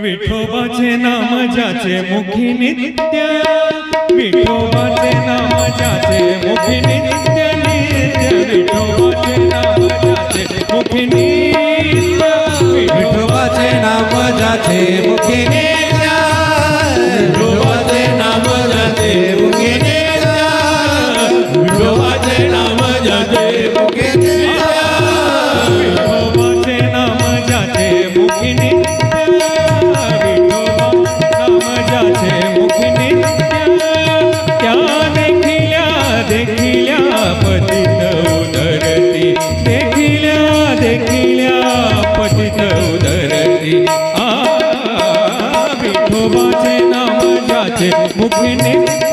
विठोबाचे नाम ज्याचे मुखी नित्य विठोबाचे नाम ज्याचे मुखी नित्य. મારી આ વિઠો વાજે નામ જાજે મુખની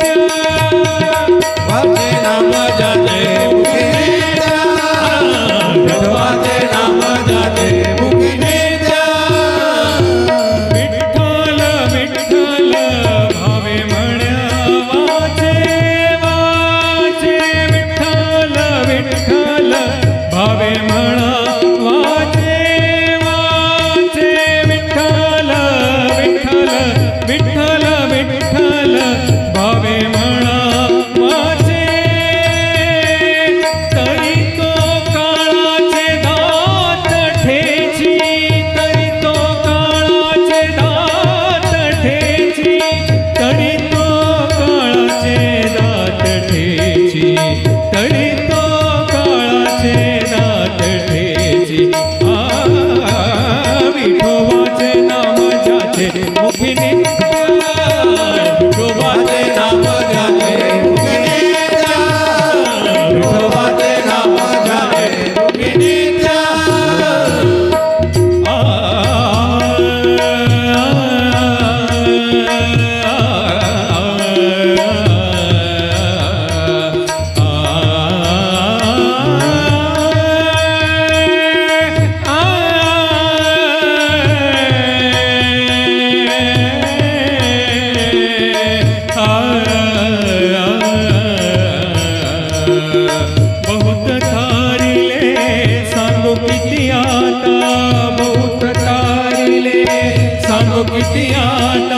செட்டியான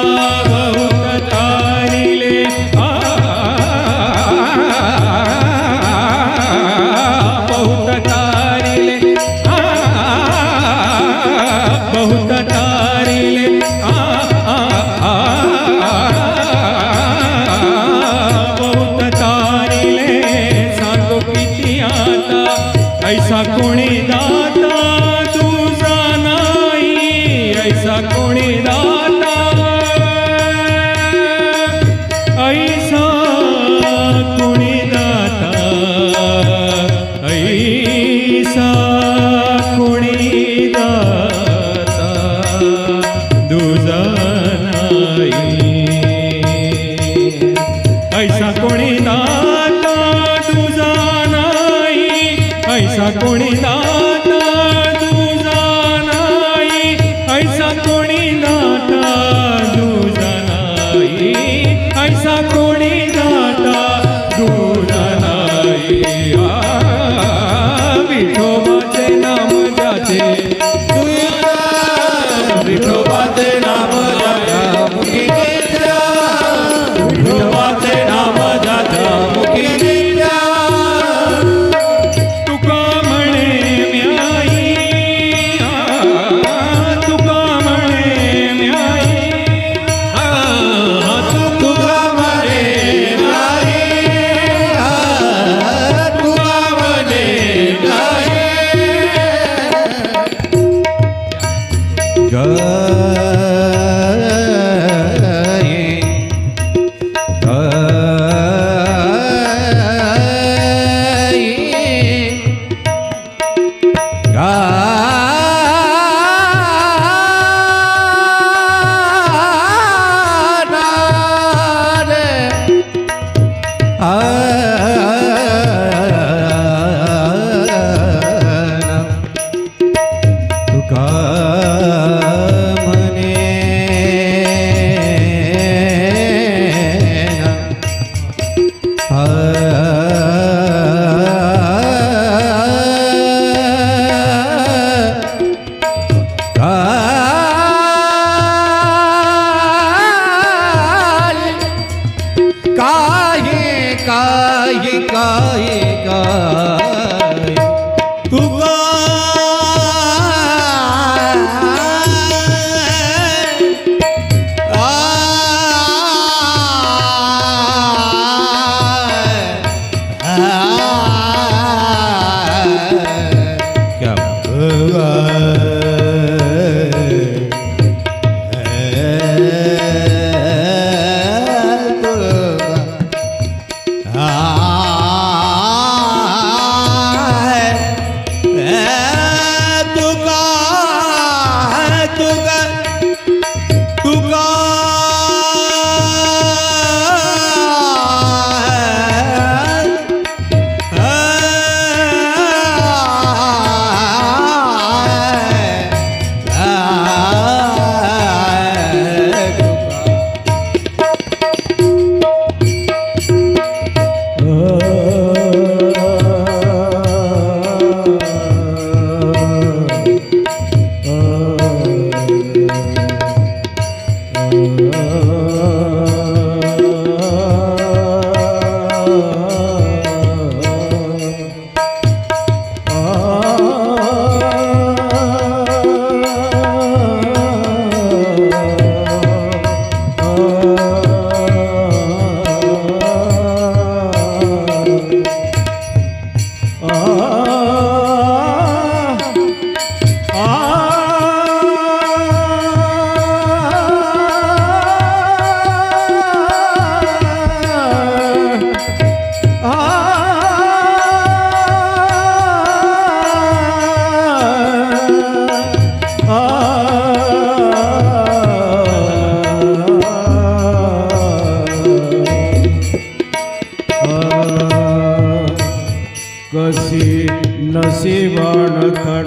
paisa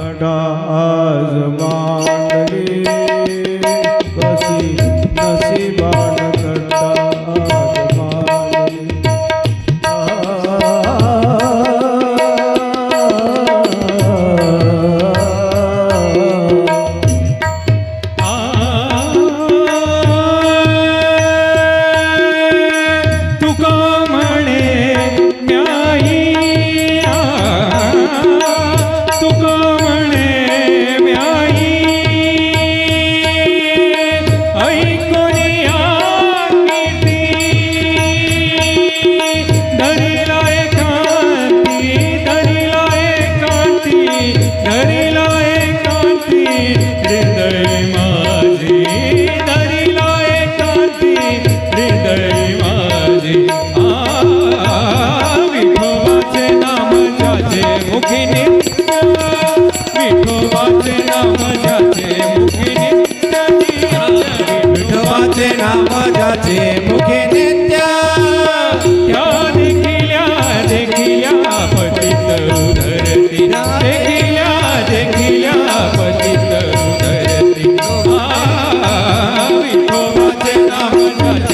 Gaga Hallelujah.